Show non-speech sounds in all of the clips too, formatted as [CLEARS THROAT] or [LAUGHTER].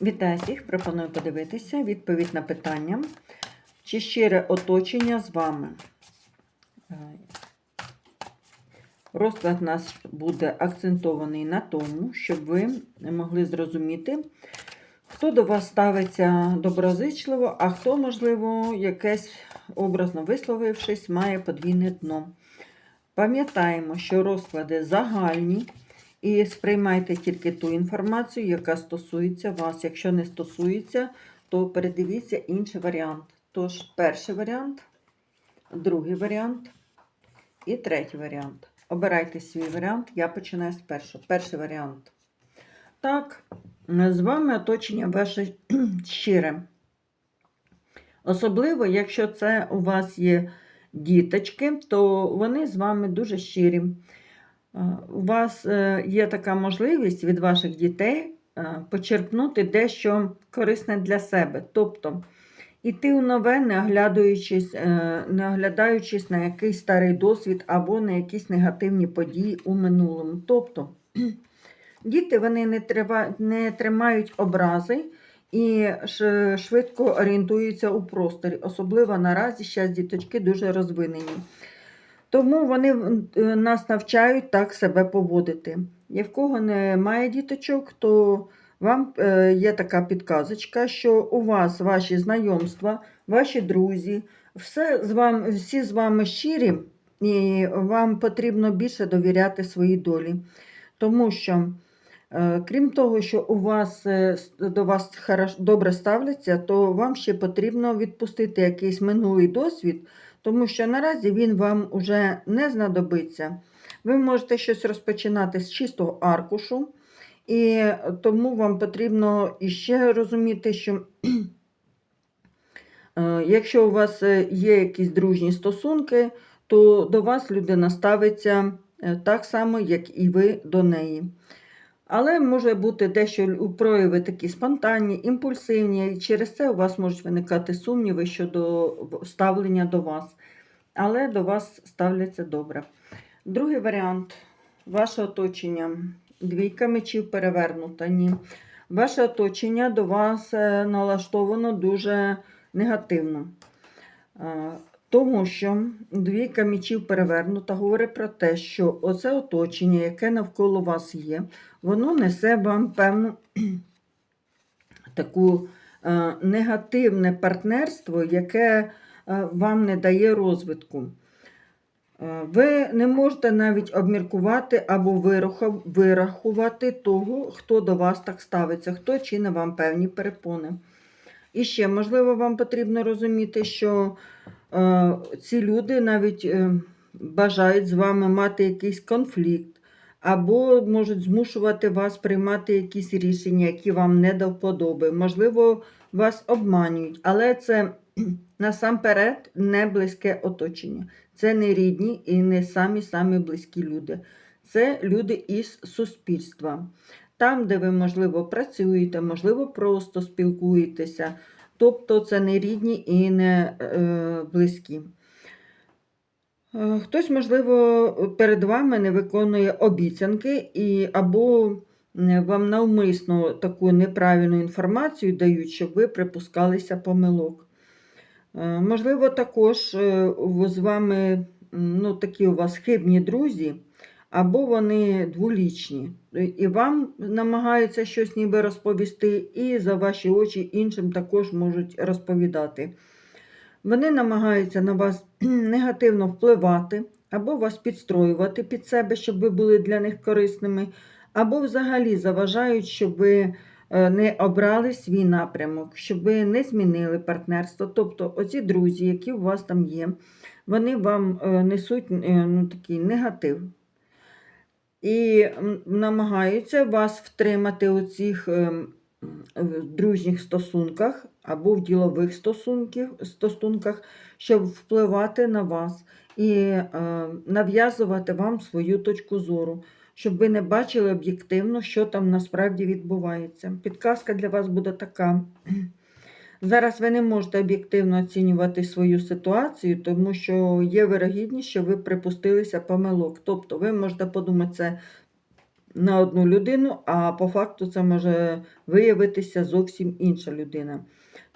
Вітаю всіх! Пропоную подивитися відповідь на питання, чи щире оточення з вами. Розклад наш буде акцентований на тому, щоб ви могли зрозуміти, хто до вас ставиться доброзичливо, а хто, можливо, якесь, образно висловившись, має подвійне дно. Пам'ятаємо, що розклади загальні. І сприймайте тільки ту інформацію, яка стосується вас. Якщо не стосується, то передивіться інший варіант. Тож, перший варіант, другий варіант і третій варіант. Обирайте свій варіант. Я починаю з першого. Перший варіант. Так, з вами оточення ваше [CLEARS THROAT] щире. Особливо, якщо це у вас є діточки, то вони з вами дуже щирі. У вас е, є така можливість від ваших дітей е, почерпнути дещо корисне для себе. Тобто іти у нове, не оглядаючись, е, не оглядаючись на якийсь старий досвід або на якісь негативні події у минулому. Тобто [CLEARS THROAT] діти вони не, трива, не тримають образи і швидко орієнтуються у просторі. Особливо наразі зараз діточки дуже розвинені. Тому вони е, нас навчають так себе поводити. І в кого немає діточок, то вам е, є така підказочка, що у вас ваші знайомства, ваші друзі, все з вами, всі з вами щирі, і вам потрібно більше довіряти своїй долі. Тому що, е, крім того, що у вас до вас добре ставляться, то вам ще потрібно відпустити якийсь минулий досвід тому що наразі він вам уже не знадобиться. Ви можете щось розпочинати з чистого аркушу, і тому вам потрібно іще розуміти, що [CLEARS THROAT] е, якщо у вас е, є якісь дружні стосунки, то до вас людина ставиться е, так само, як і ви до неї. Але може бути дещо прояви такі спонтанні, імпульсивні, і через це у вас можуть виникати сумніви щодо ставлення до вас. Але до вас ставляться добре. Другий варіант ваше оточення. Двійка мечів перевернута. Ні. Ваше оточення до вас е, налаштовано дуже негативно. Тому що двійка мечів перевернута говорить про те, що оце оточення, яке навколо вас є, воно несе вам певну [CLEARS THROAT] таку е, негативне партнерство, яке е, вам не дає розвитку. Е, ви не можете навіть обміркувати або вирахувати того, хто до вас так ставиться, хто чине вам певні перепони. І ще, можливо, вам потрібно розуміти, що ці люди навіть е, бажають з вами мати якийсь конфлікт, або можуть змушувати вас приймати якісь рішення, які вам не до вподоби. Можливо, вас обманюють, але це [CLEARS THROAT] насамперед не близьке оточення. Це не рідні і не самі-самі близькі люди. Це люди із суспільства. Там, де ви, можливо, працюєте, можливо, просто спілкуєтеся. Тобто це не рідні і не е, близькі. Е, хтось, можливо, перед вами не виконує обіцянки, і, або вам навмисно таку неправильну інформацію дають, щоб ви припускалися помилок. Е, можливо, також з вами ну, такі у вас хибні друзі, або вони дволічні. І вам намагаються щось ніби розповісти, і за ваші очі іншим також можуть розповідати. Вони намагаються на вас [CLEARS THROAT] негативно впливати, або вас підстроювати під себе, щоб ви були для них корисними, або взагалі заважають, щоб ви е, не обрали свій напрямок, щоб ви не змінили партнерство. Тобто, оці друзі, які у вас там є, вони вам е, несуть е, ну, такий негатив. І намагаються вас втримати у цих ем, дружніх стосунках або в ділових стосунках, щоб впливати на вас і е, нав'язувати вам свою точку зору, щоб ви не бачили об'єктивно, що там насправді відбувається. Підказка для вас буде така. Зараз ви не можете об'єктивно оцінювати свою ситуацію, тому що є вирогідність, що ви припустилися помилок. Тобто ви можете подумати, це на одну людину, а по факту це може виявитися зовсім інша людина.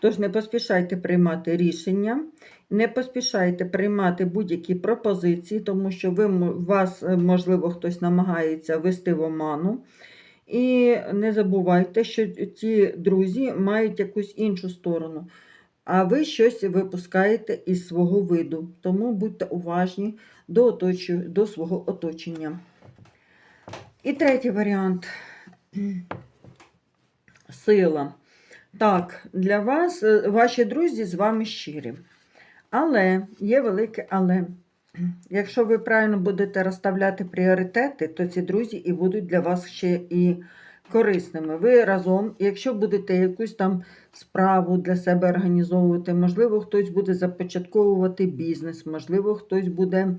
Тож не поспішайте приймати рішення, не поспішайте приймати будь-які пропозиції, тому що ви, вас, е, можливо, хтось намагається вести в оману. І не забувайте, що ці друзі мають якусь іншу сторону, а ви щось випускаєте із свого виду. Тому будьте уважні до, оточу... до свого оточення. І третій варіант [CLEARS THROAT] сила. Так, для вас е, ваші друзі з вами щирі. Але є велике але. Якщо ви правильно будете розставляти пріоритети, то ці друзі і будуть для вас ще і корисними. Ви разом, якщо будете якусь там справу для себе організовувати, можливо, хтось буде започатковувати бізнес, можливо, хтось буде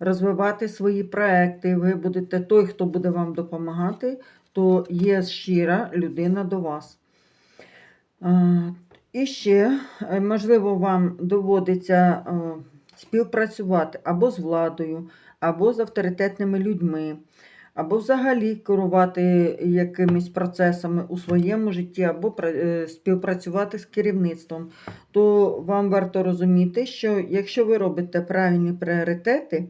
розвивати свої проекти, ви будете той, хто буде вам допомагати, то є щира людина до вас. І ще, е, можливо, вам доводиться е, співпрацювати або з владою, або з авторитетними людьми, або взагалі керувати якимись процесами у своєму житті, або е, співпрацювати з керівництвом, то вам варто розуміти, що якщо ви робите правильні пріоритети,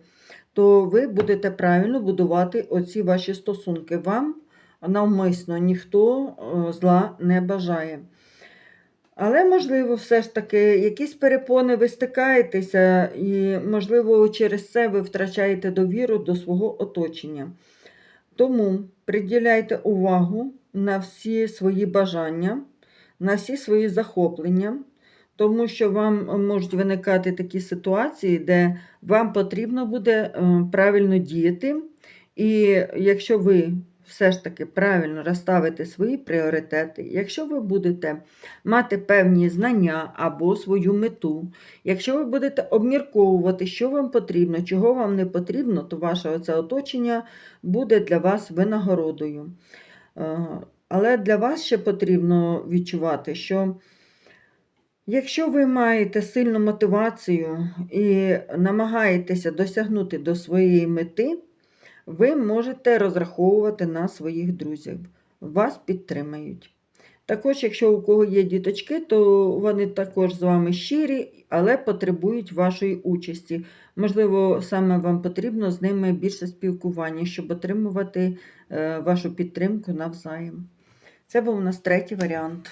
то ви будете правильно будувати оці ваші стосунки. Вам навмисно ніхто е, зла не бажає. Але, можливо, все ж таки якісь перепони ви стикаєтеся, і, можливо, через це ви втрачаєте довіру до свого оточення. Тому приділяйте увагу на всі свої бажання, на всі свої захоплення, тому що вам можуть виникати такі ситуації, де вам потрібно буде е, правильно діяти. І якщо ви все ж таки правильно розставите свої пріоритети, якщо ви будете мати певні знання або свою мету, якщо ви будете обмірковувати, що вам потрібно, чого вам не потрібно, то ваше оце оточення буде для вас винагородою. Е, Але для вас ще потрібно відчувати, що якщо ви маєте сильну мотивацію і намагаєтеся досягнути до своєї мети, ви можете розраховувати на своїх друзів. Вас підтримають. Також, якщо у кого є діточки, то вони також з вами щирі, але потребують вашої участі. Можливо, саме вам потрібно з ними більше спілкування, щоб отримувати е, вашу підтримку навзаєм. Це був у нас третій варіант.